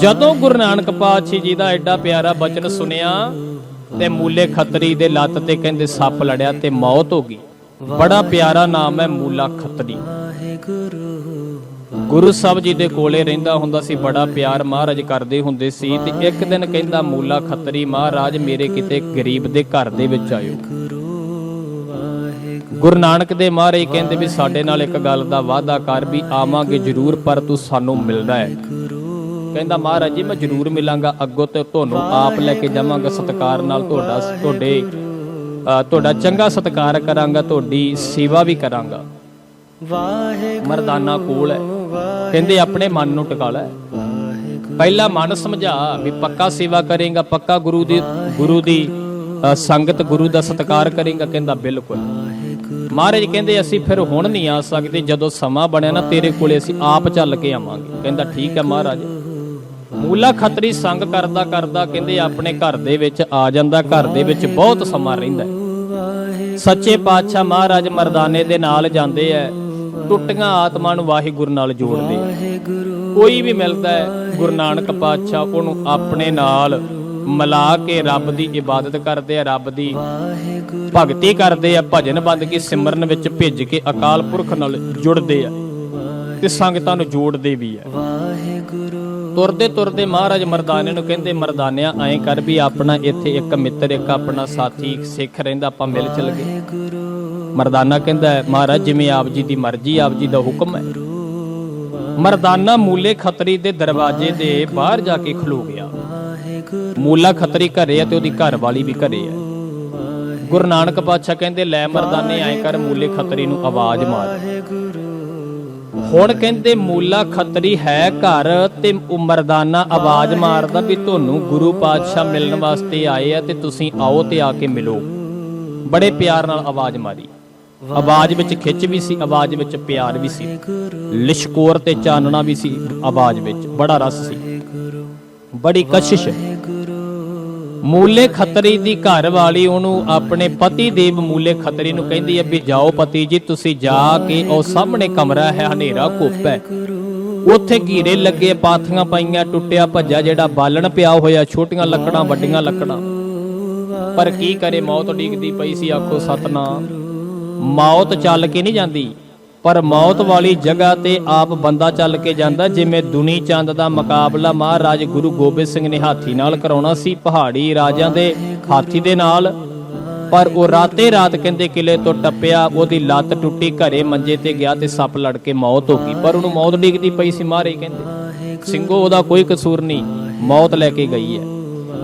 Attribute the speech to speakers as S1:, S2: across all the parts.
S1: ਜਦੋਂ ਗੁਰੂ ਨਾਨਕ ਪਾਤਸ਼ਾਹ ਜੀ ਦਾ ਐਡਾ ਪਿਆਰਾ ਬਚਨ ਸੁਨਿਆ ਤੇ ਮੂਲੇ ਖੱਤਰੀ ਦੇ ਲੱਤ ਤੇ ਕਹਿੰਦੇ ਸੱਪ ਲੜਿਆ ਤੇ ਮੌਤ ਹੋ ਗਈ। ਬੜਾ ਪਿਆਰਾ ਨਾਮ ਹੈ ਮੂਲਾ ਖੱਤਰੀ। ਗੁਰੂ ਸਾਹਿਬ ਜੀ ਦੇ ਕੋਲੇ ਰਹਿੰਦਾ ਹੁੰਦਾ ਸੀ, ਬੜਾ ਪਿਆਰ ਮਹਾਰਾਜ ਕਰਦੇ ਹੁੰਦੇ ਸੀ, ਤੇ ਇੱਕ ਦਿਨ ਕਹਿੰਦਾ ਮੂਲਾ ਖੱਤਰੀ, ਮਹਾਰਾਜ, ਮੇਰੇ ਕਿਤੇ ਗਰੀਬ ਦੇ ਘਰ ਦੇ ਵਿੱਚ ਆਇਓ। ਗੁਰੂ ਨਾਨਕ ਦੇ ਮਹਾਰਾਜ ਕਹਿੰਦੇ ਵੀ ਸਾਡੇ ਨਾਲ ਇੱਕ ਗੱਲ ਦਾ ਵਾਅਦਾ ਕਰ ਵੀ ਆਵਾਂਗੇ ਜ਼ਰੂਰ, ਪਰ ਤੂੰ ਸਾਨੂੰ ਮਿਲਦਾ ਹੈ। ਕਹਿੰਦਾ ਮਹਾਰਾਜ ਜੀ ਮੈਂ ਜ਼ਰੂਰ ਮਿਲਾਂਗਾ ਅੱਗੋਂ ਤੇ ਤੁਹਾਨੂੰ ਆਪ ਲੈ ਕੇ ਜਾਵਾਂਗਾ। ਸਤਿਕਾਰ ਨਾਲ ਤੁਹਾਡਾ ਤੁਹਾਡੇ ਤੁਹਾਡਾ ਚੰਗਾ ਸਤਿਕਾਰ ਕਰਾਂਗਾ ਤੁਹਾਡੀ ਸੇਵਾ ਵੀ ਕਰਾਂਗਾ। ਮਰਦਾਨਾ ਕੋਲ ਹੈ। ਕਹਿੰਦੇ ਆਪਣੇ ਮਨ ਨੂੰ ਟਿਕਾ ਲੈ। ਪਹਿਲਾ ਮਨ ਸਮਝਾ ਵੀ ਪੱਕਾ ਸੇਵਾ ਕਰੇਗਾ ਪੱਕਾ ਗੁਰੂ ਦੀ ਗੁਰੂ ਦੀ ਸੰਗਤ ਗੁਰੂ ਦਾ ਸਤਿਕਾਰ ਕਰੇਗਾ ਕਹਿੰਦਾ ਬਿਲਕੁਲ। ਮਹਾਰਾਜ ਕਹਿੰਦੇ ਅਸੀਂ ਫਿਰ ਹੁਣ ਨਹੀਂ ਆ ਸਕਦੇ। ਜਦੋਂ ਸਮਾਂ ਬਣਿਆ ਨਾ ਤੇਰੇ ਕੋਲੇ ਅਸੀਂ ਆਪ ਚੱਲ ਕੇ ਆਵਾਂਗੇ। ਕਹਿੰਦਾ ਠੀਕ ਹੈ ਮਹਾਰਾਜ। ਮੂਲਾ ਖੱਤਰੀ ਸੰਗ ਕਰਦਾ ਕਰਦਾ ਕਹਿੰਦੇ ਆਪਣੇ ਘਰ ਦੇ ਵਿੱਚ ਆ ਜਾਂਦਾ, ਘਰ ਦੇ ਵਿੱਚ ਬਹੁਤ ਸਮਾਂ ਰਹਿੰਦਾ ਸੱਚੇ ਪਾਤਸ਼ਾਹ ਮਹਾਰਾਜ ਮਰਦਾਨੇ ਦੇ ਨਾਲ ਜਾਂਦੇ ਐ, ਟੁੱਟੀਆਂ ਆਤਮਾ ਨੂੰ ਵਾਹਿਗੁਰੂ ਨਾਲ ਜੋੜਦੇ ਐ। ਕੋਈ ਵੀ ਮਿਲਦਾ ਹੈ ਗੁਰੂ ਨਾਨਕ ਪਾਤਸ਼ਾਹ ਉਹਨੂੰ ਆਪਣੇ ਨਾਲ ਮਿਲਾ ਕੇ ਰੱਬ ਦੀ ਇਬਾਦਤ ਕਰਦੇ ਆ ਰੱਬ ਦੀ ਭਗਤੀ ਕਰਦੇ ਆ ਭਜਨ ਬੰਦ ਕੇ ਸਿਮਰਨ ਵਿੱਚ ਭਿੱਜ ਕੇ ਅਕਾਲ ਪੁਰਖ ਨਾਲ ਜੁੜਦੇ ਆ ਤੇ ਸੰਗਤਾਂ ਨੂੰ ਜੋੜਦੇ ਵੀ ਆ ਤੁਰਦੇ ਤੁਰਦੇ ਮਹਾਰਾਜ ਮਰਦਾਨੇ ਨੂੰ ਕਹਿੰਦੇ, ਮਰਦਾਨਿਆ, ਐਂ ਕਰ ਵੀ ਆਪਣਾ ਇੱਥੇ ਇੱਕ ਮਿੱਤਰ, ਇੱਕ ਆਪਣਾ ਸਾਥੀ ਸਿੱਖ ਰਹਿੰਦਾ, ਆਪਾਂ ਮਿਲ ਚੱਲ ਗਏ। ਮਰਦਾਨਾ ਕਹਿੰਦਾ, ਮਹਾਰਾਜ, ਜਿਵੇਂ ਆਪ ਜੀ ਦੀ ਮਰਜ਼ੀ, ਆਪ ਜੀ ਦਾ ਹੁਕਮ ਹੈ। ਮਰਦਾਨਾ ਮੂਲੇ ਖਤਰੀ ਦੇ ਦਰਵਾਜ਼ੇ ਦੇ ਬਾਹਰ ਜਾ ਕੇ ਖਲੋ ਗਿਆ। ਮੂਲਾ ਖਤਰੀ ਘਰੇ ਆ ਤੇ ਉਹਦੀ ਘਰ ਵਾਲੀ ਵੀ ਘਰੇ ਆ। ਗੁਰੂ ਨਾਨਕ ਪਾਤਸ਼ਾਹ ਕਹਿੰਦੇ, ਲੈ ਮਰਦਾਨੇ, ਐਂ ਕਰ ਮੂਲੇ ਖਤਰੀ ਨੂੰ ਆਵਾਜ਼ ਮਾਰ। ਹੁਣ ਕਹਿੰਦੇ ਮੂਲਾ ਖੱਤਰੀ ਹੈ ਘਰ ਤੇ ਉਹ ਮਰਦਾਨਾ ਆਵਾਜ਼ ਮਾਰਦਾ ਵੀ ਤੁਹਾਨੂੰ ਗੁਰੂ ਪਾਤਸ਼ਾਹ ਮਿਲਣ ਵਾਸਤੇ ਆਏ ਆ ਤੇ ਤੁਸੀਂ ਆਓ ਤੇ ਆ ਕੇ ਮਿਲੋ। ਬੜੇ ਪਿਆਰ ਨਾਲ ਆਵਾਜ਼ ਮਾਰੀ। ਆਵਾਜ਼ ਵਿੱਚ ਖਿੱਚ ਵੀ ਸੀ, ਆਵਾਜ਼ ਵਿੱਚ ਪਿਆਰ ਵੀ ਸੀ। ਲਿਸ਼ਕੋਰ ਤੇ ਚਾਨਣਾ ਵੀ ਸੀ ਆਵਾਜ਼ ਵਿੱਚ, ਬੜਾ ਰਸ ਸੀ। ਬੜੀ ਕਸ਼ਿਸ਼। ਮੂਲੇ ਖੱਤਰੀ ਦੀ ਘਰ ਵਾਲੀ ਉਹਨੂੰ ਆਪਣੇ ਪਤੀ ਦੇਵ ਮੂਲੇ ਖੱਤਰੀ ਨੂੰ ਕਹਿੰਦੀ ਹੈ ਵੀ ਜਾਓ ਪਤੀ ਜੀ, ਤੁਸੀਂ ਜਾ ਕੇ ਉਹ ਸਾਹਮਣੇ ਕਮਰਾ ਹੈ, ਹਨੇਰਾ ਕੁੱਪ ਹੈ। ਉੱਥੇ ਘੀਰੇ ਲੱਗੇ, ਪਾਥੀਆਂ ਪਾਈਆਂ, ਟੁੱਟਿਆ ਭੱਜਾ ਜਿਹੜਾ ਬਾਲਣ ਪਿਆ ਹੋਇਆ, ਛੋਟੀਆਂ ਲੱਕੜਾਂ, ਵੱਡੀਆਂ ਲੱਕੜਾਂ। ਪਰ ਕੀ ਕਰੇ, ਮੌਤ ਡੀਕਦੀ ਪਈ ਸੀ, ਆਖੋ ਸਤਨਾ ਮੌਤ ਚੱਲ ਕੇ ਨਹੀਂ ਜਾਂਦੀ। ਪਰ ਮੌਤ ਵਾਲੀ ਜਗ੍ਹਾ ਤੇ ਆਪ ਬੰਦਾ ਚੱਲ ਕੇ ਜਾਂਦਾ, ਜਿਵੇਂ ਦੁਨੀ ਚੰਦ ਦਾ ਮੁਕਾਬਲਾ ਮਹਾਰਾਜ ਗੁਰੂ ਗੋਬਿੰਦ ਸਿੰਘ ਨੇ ਹਾਥੀ ਨਾਲ ਕਰਾਉਣਾ ਸੀ, ਪਹਾੜੀ ਰਾਜਿਆਂ ਦੇ ਹਾਥੀ ਦੇ ਨਾਲ। ਪਰ ਉਹ ਰਾਤੇ ਰਾਤ ਕਹਿੰਦੇ ਕਿਲੇ ਤੋਂ ਟੱਪਿਆ, ਉਹਦੀ ਲੱਤ ਟੁੱਟੀ, ਘਰੇ ਮੰਜੇ ਤੇ ਗਿਆ ਤੇ ਸੱਪ ਲੜ ਕੇ ਮੌਤ ਹੋ ਗਈ। ਪਰ ਉਹਨੂੰ ਮੌਤ ਡਿੱਗਦੀ ਪਈ ਸੀ ਮਾਰੇ ਕਹਿੰਦੇ। ਸਿੰਘੋ, ਉਹਦਾ ਕੋਈ ਕਸੂਰ ਨਹੀਂ, ਮੌਤ ਲੈ ਕੇ ਗਈ ਹੈ।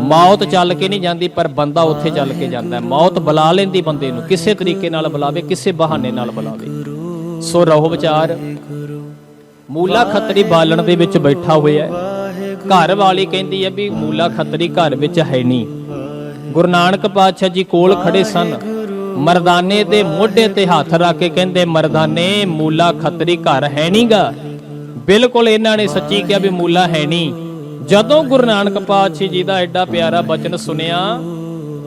S1: ਮੌਤ ਚੱਲ ਕੇ ਨਹੀਂ ਜਾਂਦੀ, ਪਰ ਬੰਦਾ ਉੱਥੇ ਚੱਲ ਕੇ ਜਾਂਦਾ ਮੌਤ ਬੁਲਾ ਲੈਂਦੀ ਬੰਦੇ ਨੂੰ, ਕਿਸੇ ਤਰੀਕੇ ਨਾਲ ਬੁਲਾਵੇ, ਕਿਸੇ ਬਹਾਨੇ ਨਾਲ ਬੁਲਾਵੇ। ਸੋ ਰਹੋ ਵਿਚਾਰ। ਮੂਲਾ ਖੱਤਰੀ ਬਾਲਣ ਦੇ ਵਿੱਚ ਬੈਠਾ ਹੋਇਆ ਹੈ। ਘਰ ਵਾਲੀ ਕਹਿੰਦੀ ਹੈ ਵੀ ਮੂਲਾ ਖੱਤਰੀ ਘਰ ਵਿੱਚ ਹੈ ਨਹੀਂ। ਗੁਰੂ ਨਾਨਕ ਪਾਤਸ਼ਾਹ ਜੀ ਕੋਲ ਖੜੇ ਸਨ। ਮਰਦਾਨੇ ਦੇ ਮੋਢੇ ਤੇ ਹੱਥ ਰੱਖ ਕੇ ਕਹਿੰਦੇ, ਮਰਦਾਨੇ, ਮੂਲਾ ਖੱਤਰੀ ਘਰ ਹੈ ਨਹੀਂਗਾ। ਬਿਲਕੁਲ ਇਹਨਾਂ ਨੇ ਸੱਚੀ ਕਿਹਾ ਵੀ ਮੂਲਾ ਹੈ ਨਹੀਂ। ਜਦੋਂ ਗੁਰੂ ਨਾਨਕ ਪਾਤਸ਼ਾਹ ਜੀ ਦਾ ਐਡਾ ਪਿਆਰਾ ਬਚਨ ਸੁਨਿਆ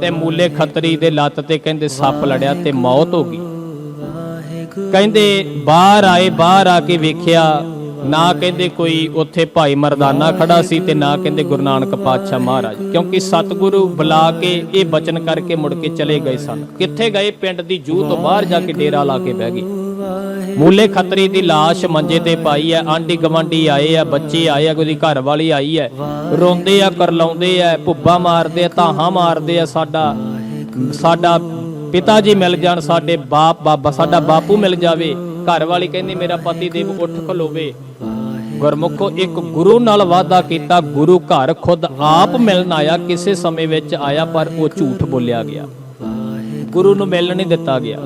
S1: ਤੇ ਮੂਲੇ ਖੱਤਰੀ ਦੇ ਲੱਤ ਤੇ ਕਹਿੰਦੇ, ਸੱਪ ਲੜਿਆ ਤੇ ਮੌਤ ਹੋ ਗਈ। ਕਹਿੰਦੇ ਬਾਹਰ ਆਏ, ਬਾਹਰ ਆ ਕੇ ਵੇਖਿਆ, ਨਾ ਕਹਿੰਦੇ ਕੋਈ ਉੱਥੇ ਭਾਈ ਮਰਦਾਨਾ ਖੜਾ ਸੀ ਤੇ ਨਾ ਕਹਿੰਦੇ ਗੁਰੂ ਨਾਨਕ ਪਾਤਸ਼ਾਹ ਮਹਾਰਾਜ। ਕਿਉਂਕਿ ਸਤਿਗੁਰੂ ਬੁਲਾ ਕੇ ਇਹ ਬਚਨ ਕਰਕੇ ਮੁੜ ਕੇ ਚਲੇ ਗਏ ਸਨ। ਕਿੱਥੇ ਗਏ? ਪਿੰਡ ਦੀ ਜੂਹ ਤੋਂ ਬਾਹਰ ਜਾ ਕੇ ਡੇਰਾ ਲਾ ਕੇ ਬਹਿ ਗਏ। ਮੂਲੇ ਖੱਤਰੀ ਦੀ ਲਾਸ਼ ਮੰਜੇ ਤੇ ਪਾਈ ਹੈ ਆਂਡੀ ਗਵਾਂਡੀ ਆਏ ਆ, ਬੱਚੇ ਆਏ ਆ, ਕੋਈ ਘਰ ਵਾਲੀ ਆਈ ਹੈ। ਰੋਂਦੇ ਆ, ਕਰਲਾਉਂਦੇ ਆ, ਭੁੱਬਾ ਮਾਰਦੇ ਆ, ਧਾਹਾਂ ਮਾਰਦੇ ਆ ਸਾਡਾ ਸਾਡਾ ਪਿਤਾ ਜੀ ਮਿਲ ਜਾਣ, ਸਾਡੇ ਬਾਪ, ਬਾਬਾ, ਸਾਡਾ ਬਾਪੂ ਮਿਲ ਜਾਵੇ ਘਰ ਵਾਲੀ ਕਹਿੰਦੀ, ਮੇਰਾ ਪਤੀ ਦੇਵ ਉੱਠ ਖਲੋਵੇ। ਗੁਰਮੁਖੋ, ਇੱਕ ਗੁਰੂ ਨਾਲ ਵਾਅਦਾ ਕੀਤਾ, ਗੁਰੂ ਘਰ ਖੁਦ ਆਪ ਮਿਲਣ ਆਇਆ, ਕਿਸੇ ਸਮੇਂ ਵਿੱਚ ਆਇਆ, ਪਰ ਉਹ ਝੂਠ ਬੋਲਿਆ ਗਿਆ। ਗੁਰੂ ਨੂੰ ਮਿਲਣ ਨਹੀਂ ਦਿੱਤਾ ਗਿਆ।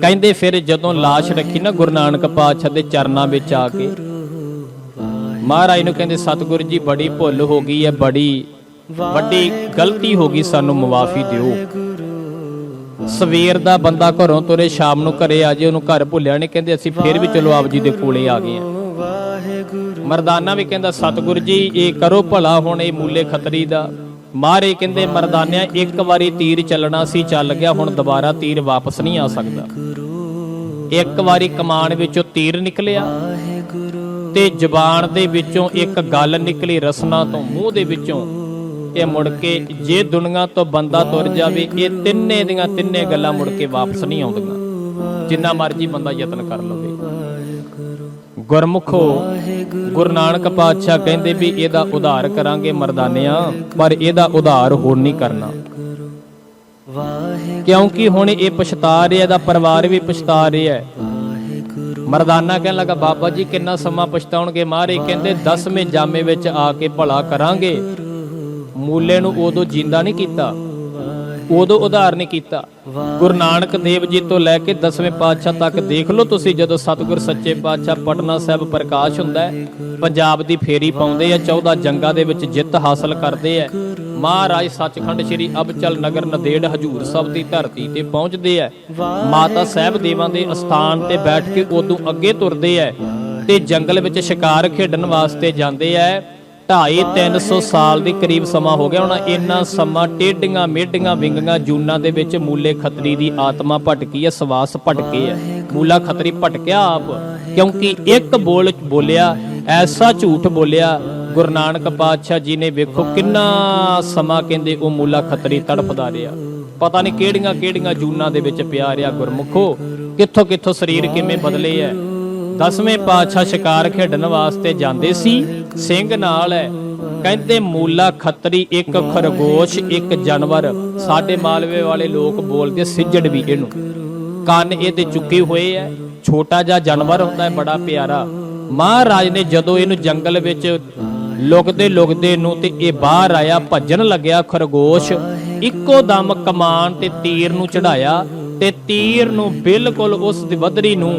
S1: ਕਹਿੰਦੇ ਫਿਰ ਜਦੋਂ ਲਾਸ਼ ਰੱਖੀ ਨਾ, ਗੁਰੂ ਨਾਨਕ ਪਾਤਸ਼ਾਹ ਦੇ ਚਰਨਾਂ ਵਿੱਚ ਆ ਕੇ, ਮਹਾਰਾਜ ਨੂੰ ਕਹਿੰਦੇ, ਸਤਿਗੁਰੂ ਜੀ, ਬੜੀ ਭੁੱਲ ਹੋ ਗਈ ਹੈ, ਬੜੀ ਵੱਡੀ ਗਲਤੀ ਹੋ ਗਈ, ਸਾਨੂੰ ਮੁਆਫੀ ਦਿਓ। ਸਵੇਰ ਦਾ ਬੰਦਾ ਘਰੋਂ ਤੁਰੇ, ਸ਼ਾਮ ਨੂੰ ਘਰੇ ਆ ਜੇ, ਉਹਨੂੰ ਘਰ ਭੁੱਲਿਆ ਨਹੀਂ ਕਹਿੰਦੇ ਅਸੀਂ ਫਿਰ ਵੀ ਚਲੋ ਆਪ ਜੀ ਦੇ ਕੋਲੇ ਆ ਗਏ ਆ ਮਰਦਾਨਾ ਵੀ ਕਹਿੰਦਾ, ਸਤਿਗੁਰੂ ਜੀ, ਇਹ ਕਰੋ ਭਲਾ, ਹੁਣ ਇਹ ਮੂਲੇ ਖੱਤਰੀ ਦਾ। ਮਾਰੇ ਕਹਿੰਦੇ, ਮਰਦਾਨਿਆ, ਇੱਕ ਵਾਰੀ ਤੀਰ ਚੱਲਣਾ ਸੀ, ਚੱਲ ਗਿਆ, ਹੁਣ ਦੁਬਾਰਾ ਤੀਰ ਵਾਪਸ ਨਹੀਂ ਆ ਸਕਦਾ। ਇੱਕ ਵਾਰੀ ਕਮਾਨ ਵਿੱਚੋਂ ਤੀਰ ਨਿਕਲਿਆ ਤੇ ਜ਼ਬਾਨ ਦੇ ਵਿੱਚੋਂ ਇੱਕ ਗੱਲ ਨਿਕਲੀ ਰਸਨਾ ਤੋਂ, ਮੂੰਹ ਦੇ ਵਿੱਚੋਂ। ਇਹ ਮੁੜ ਕੇ ਜੇ ਦੁਨੀਆ ਤੋਂ ਬੰਦਾ ਤੁਰ ਜਾਵੇ, ਇਹ ਤਿੰਨੇ ਦੀਆਂ ਤਿੰਨੇ ਗੱਲਾਂ ਮੁੜ ਕੇ ਵਾਪਸ ਨਹੀਂ ਆਉਂਦੀਆਂ। ਜਿੰਨਾ ਮਰਜ਼ੀ ਬੰਦਾ ਯਤਨ ਕਰ ਲਵੇ। ਗੁਰਮੁਖੋ ਗੁਰੂ ਨਾਨਕ ਪਾਤਸ਼ਾਹ ਕਹਿੰਦੇ ਵੀ ਇਹਦਾ ਉਧਾਰ ਕਰਾਂਗੇ ਮਰਦਾਨਿਆਂ, ਪਰ ਇਹਦਾ ਉਧਾਰ ਹੁਣ ਨਹੀਂ ਕਰਨਾ। ਕਿਉਂਕਿ ਹੁਣ ਇਹ ਪਛਤਾ ਰਿਹਾ, ਇਹਦਾ ਪਰਿਵਾਰ ਵੀ ਪਛਤਾ ਰਿਹਾ ਹੈ। ਮਰਦਾਨਾ ਕਹਿਣ ਲੱਗਾ, ਬਾਬਾ ਜੀ ਕਿੰਨਾ ਸਮਾਂ ਪਛਤਾਉਣਗੇ? ਮਾਰੇ ਕਹਿੰਦੇ 10ਵੇਂ ਜਾਮੇ ਵਿੱਚ ਆ ਕੇ ਭਲਾ ਕਰਾਂਗੇ। ਮੂਲੇ ਨੂੰ ਉਦੋਂ ਜਿੰਦਾ ਨਹੀਂ ਕੀਤਾ, ਉਦੋਂ ਉਧਾਰ ਨਹੀਂ ਕੀਤਾ। ਗੁਰੂ ਨਾਨਕ ਦੇਵ ਜੀ ਤੋਂ ਲੈ ਕੇ 10ਵੇਂ ਪਾਤਸ਼ਾਹ ਤੱਕ ਦੇਖ ਲਓ ਤੁਸੀਂ, ਜਦੋਂ ਸਤਿਗੁਰ ਸੱਚੇ ਪਾਤਸ਼ਾਹ ਪਟਨਾ ਸਾਹਿਬ ਪ੍ਰਕਾਸ਼ ਹੁੰਦਾ ਹੈ, ਪੰਜਾਬ ਦੀ ਫੇਰੀ ਪਾਉਂਦੇ ਆ 14 ਜੰਗਾਂ ਦੇ ਵਿੱਚ ਜਿੱਤ ਹਾਸਲ ਕਰਦੇ ਆ। ਮਹਾਰਾਜ ਸੱਚਖੰਡ ਸ੍ਰੀ ਅਬਚਲ ਨਗਰ ਨਦੇੜ ਹਜੂਰ ਸਾਹਿਬ ਦੀ ਧਰਤੀ ਤੇ ਪਹੁੰਚਦੇ ਆ। ਮਾਤਾ ਸਾਹਿਬ ਦੇਵਾਂ ਦੇ ਅਸਥਾਨ ਤੇ ਬੈਠ ਕੇ ਉਦੋਂ ਅੱਗੇ ਤੁਰਦੇ ਆ ਤੇ ਜੰਗਲ ਵਿੱਚ ਸ਼ਿਕਾਰ ਖੇਡਣ ਵਾਸਤੇ ਜਾਂਦੇ ਆ। 2.5 300 ਸਾਲ ਦੇ ਕਰੀਬ ਸਮਾਂ ਹੋ ਗਿਆ, ਹੁਣ ਇੰਨਾ ਸਮਾਂ ਟੇਡੀਆਂ ਮੇਡੀਆਂ ਵਿੰਗੀਆਂ ਜੂਨਾਂ ਦੇ ਵਿੱਚ ਮੂਲੇ ਖਤਰੀ ਦੀ ਆਤਮਾ ਭਟਕੀ ਹੈ, ਸਵਾਸ ਭਟਕੇ ਹੈ। ਮੂਲਾ ਖਤਰੀ ਭਟਕਿਆ ਆਪ, ਕਿਉਂਕਿ ਇੱਕ ਬੋਲ ਬੋਲਿਆ, ਐਸਾ ਝੂਠ ਬੋਲਿਆ, ਗੁਰੂ ਨਾਨਕ ਪਾਤਸ਼ਾਹ ਜੀ ਨੇ ਵੇਖੋ ਕਿੰਨਾ ਸਮਾਂ ਕਹਿੰਦੇ ਉਹ ਮੂਲਾ ਖੱਤਰੀ ਤੜਫਦਾ ਰਿਹਾ। ਪਤਾ ਨਹੀਂ ਕਿਹੜੀਆਂ ਕਿਹੜੀਆਂ ਜੂਨਾਂ ਦੇ ਵਿੱਚ ਪਿਆ ਰਿਹਾ ਗੁਰਮੁਖੋ, ਕਿੱਥੋਂ ਕਿੱਥੋਂ ਸਰੀਰ ਕਿਵੇਂ ਬਦਲੇ ਐ ਦਸਵੇਂ ਪਾਤਸ਼ਾਹ ਸ਼ਿਕਾਰ ਖੇਡਣ ਵਾਸਤੇ ਜਾਂਦੇ ਸੀ। ਸਿੰਘ ਨਾਲ ਹੈ। ਕਹਿੰਦੇ, ਮੂਲਾ ਖੱਤਰੀ, ਇੱਕ ਖਰਗੋਸ਼, ਇੱਕ ਜਾਨਵਰ। ਸਾਡੇ ਮਾਲਵੇ ਵਾਲੇ ਲੋਕ ਬੋਲਦੇ ਸਿੱਜੜ ਵੀ ਇਹਨੂੰ। ਕੰਨ ਇਹਦੇ ਚੁੱਕੇ ਹੋਏ ਐ ਛੋਟਾ ਜਿਹਾ ਜਾਨਵਰ ਹੁੰਦਾ ਹੈ, ਬੜਾ ਪਿਆਰਾ। ਮਹਾਰਾਜ ਨੇ ਜਦੋਂ ਇਹਨੂੰ ਜੰਗਲ ਵਿੱਚ ਲੁਕਦੇ ਲੁਕਦੇ ਨੂੰ ਤੇ ਇਹ ਬਾਹਰ ਆਇਆ, ਭੱਜਣ ਲੱਗਿਆ ਖਰਗੋਸ਼। ਇੱਕੋ ਦਮ ਕਮਾਨ ਤੇ ਤੀਰ ਨੂੰ ਚੜਾਇਆ ਤੇ ਤੀਰ ਨੂੰ ਬਿਲਕੁਲ ਉਸ ਦੀ ਵਧਰੀ ਨੂੰ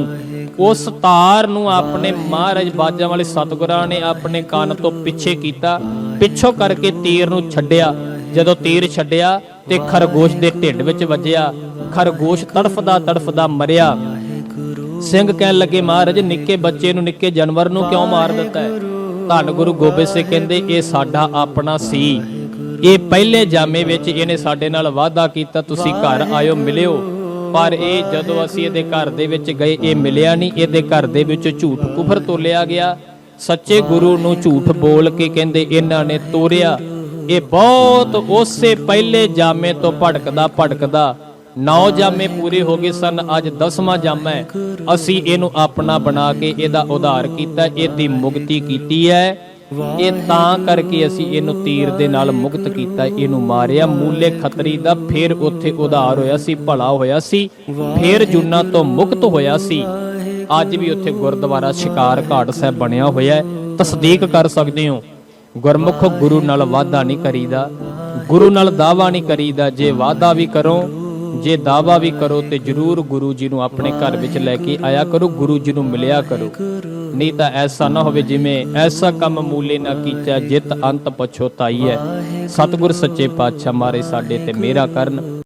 S1: ਉਸ ਤਾਰ ਨੂੰ ਆਪਣੇ ਮਹਾਰਾਜ ਬਾਜਾਂ ਵਾਲੇ ਸਤਿਗੁਰਾਂ ਨੇ ਆਪਣੇ ਕੰਨ ਤੋਂ ਪਿੱਛੇ ਕੀਤਾ, ਪਿੱਛੋਂ ਕਰਕੇ ਤੀਰ ਨੂੰ ਛੱਡਿਆ। ਜਦੋਂ ਤੀਰ ਛੱਡਿਆ ਤੇ ਖਰਗੋਸ਼ ਦੇ ਢਿੱਡ ਵਿੱਚ ਵੱਜਿਆ, ਖਰਗੋਸ਼ ਤੜਫਦਾ ਤੜਫਦਾ ਮਰਿਆ। ਸਿੰਘ ਕਹਿਣ ਲੱਗੇ, ਮਹਾਰਾਜ, ਨਿੱਕੇ ਬੱਚੇ ਨੂੰ, ਨਿੱਕੇ ਜਾਨਵਰ ਨੂੰ ਕਿਉਂ ਮਾਰ ਦਿੱਤਾ ਹੈ? ਧੰਨ ਗੁਰੂ ਗੋਬਿੰਦ ਸਿੰਘ ਕਹਿੰਦੇ, ਇਹ ਸਾਡਾ ਆਪਣਾ ਸੀ। ਇਹ ਪਹਿਲੇ ਜਾਮੇ ਵਿੱਚ ਇਹਨੇ ਸਾਡੇ ਨਾਲ ਵਾਅਦਾ ਕੀਤਾ, ਤੁਸੀਂ ਘਰ ਆਇਓ, ਮਿਲਿਓ। ਪਰ ਇਹ ਜਦੋਂ ਅਸੀਂ ਇਹਦੇ ਘਰ ਦੇ ਵਿੱਚ ਗਏ, ਇਹ ਮਿਲਿਆ ਨਹੀਂ। ਇਹਦੇ ਘਰ ਦੇ ਵਿੱਚ ਝੂਠ ਕੁਫਰ ਤੋਲਿਆ ਗਿਆ। ਸੱਚੇ ਗੁਰੂ ਨੂੰ ਝੂਠ ਬੋਲ ਕੇ ਕਹਿੰਦੇ, ਇਹਨਾਂ ਨੇ ਤੋਰਿਆ। ਇਹ ਬਹੁਤ ਉਸੇ ਪਹਿਲੇ ਜਾਮੇ ਤੋਂ ਭਟਕਦਾ ਭਟਕਦਾ ਨੌ ਜਾਮੇ ਪੂਰੇ ਹੋ ਗਏ ਸਨ। ਅੱਜ 10ਵਾਂ ਜਾਮਾ ਹੈ। ਅਸੀਂ ਇਹਨੂੰ ਆਪਣਾ ਬਣਾ ਕੇ ਇਹਦਾ ਉਧਾਰ ਕੀਤਾ, ਇਹਦੀ ਮੁਕਤੀ ਕੀਤੀ ਹੈ। ਇਹ ਤਾਂ ਕਰਕੇ ਅਸੀਂ ਇਹਨੂੰ ਤੀਰ ਦੇ ਨਾਲ ਮੁਕਤ ਕੀਤਾ, ਇਹਨੂੰ ਮਾਰਿਆ, ਮੂਲੇ ਖੱਤਰੀ ਦਾ ਫਿਰ ਉੱਥੇ ਉਧਾਰ ਹੋਇਆ ਸੀ, ਭਲਾ ਹੋਇਆ ਸੀ, ਫਿਰ ਜੁਨਾ ਤੋਂ ਮੁਕਤ ਹੋਇਆ ਸੀ। ਅੱਜ ਵੀ ਉੱਥੇ ਗੁਰਦੁਆਰਾ ਸ਼ਿਕਾਰ ਘਾਟ ਸਾਹਿਬ ਬਣਿਆ ਹੋਇਆ ਹੈ। ਤਸਦੀਕ ਕਰ ਸਕਦੇ ਹੋ, ਗੁਰਮੁਖ ਗੁਰੂ ਨਾਲ ਵਾਅਦਾ ਨਹੀਂ ਕਰੀਦਾ, ਗੁਰੂ ਨਾਲ ਦਾਵਾ ਨਹੀਂ ਕਰੀਦਾ, ਜੇ ਵਾਅਦਾ ਵੀ ਕਰੋ, ਜੇ ਦਾਵਾ ਵੀ ਕਰੋ ਤੇ ਜਰੂਰ ਗੁਰੂ ਜੀ ਨੂੰ ਆਪਣੇ ਘਰ ਵਿੱਚ ਲੈ ਕੇ ਆਇਆ ਕਰੋ, ਗੁਰੂ ਜੀ ਨੂੰ ਮਿਲਿਆ ਕਰੋ। ਨਹੀਂ ਤਾਂ ਐਸਾ ਨਾ ਹੋਵੇ ਜਿਵੇਂ ਐਸਾ ਕੰਮ ਮੂਲੇ ਨਾ ਕੀਤਾ, ਜਿਤ ਅੰਤ ਪਛੋਤਾਈ ਹੈ। ਸਤਿਗੁਰ ਸੱਚੇ ਪਾਤਸ਼ਾਹ ਮਾਰੇ ਸਾਡੇ ਤੇ ਮੇਰਾ ਕਰਨ।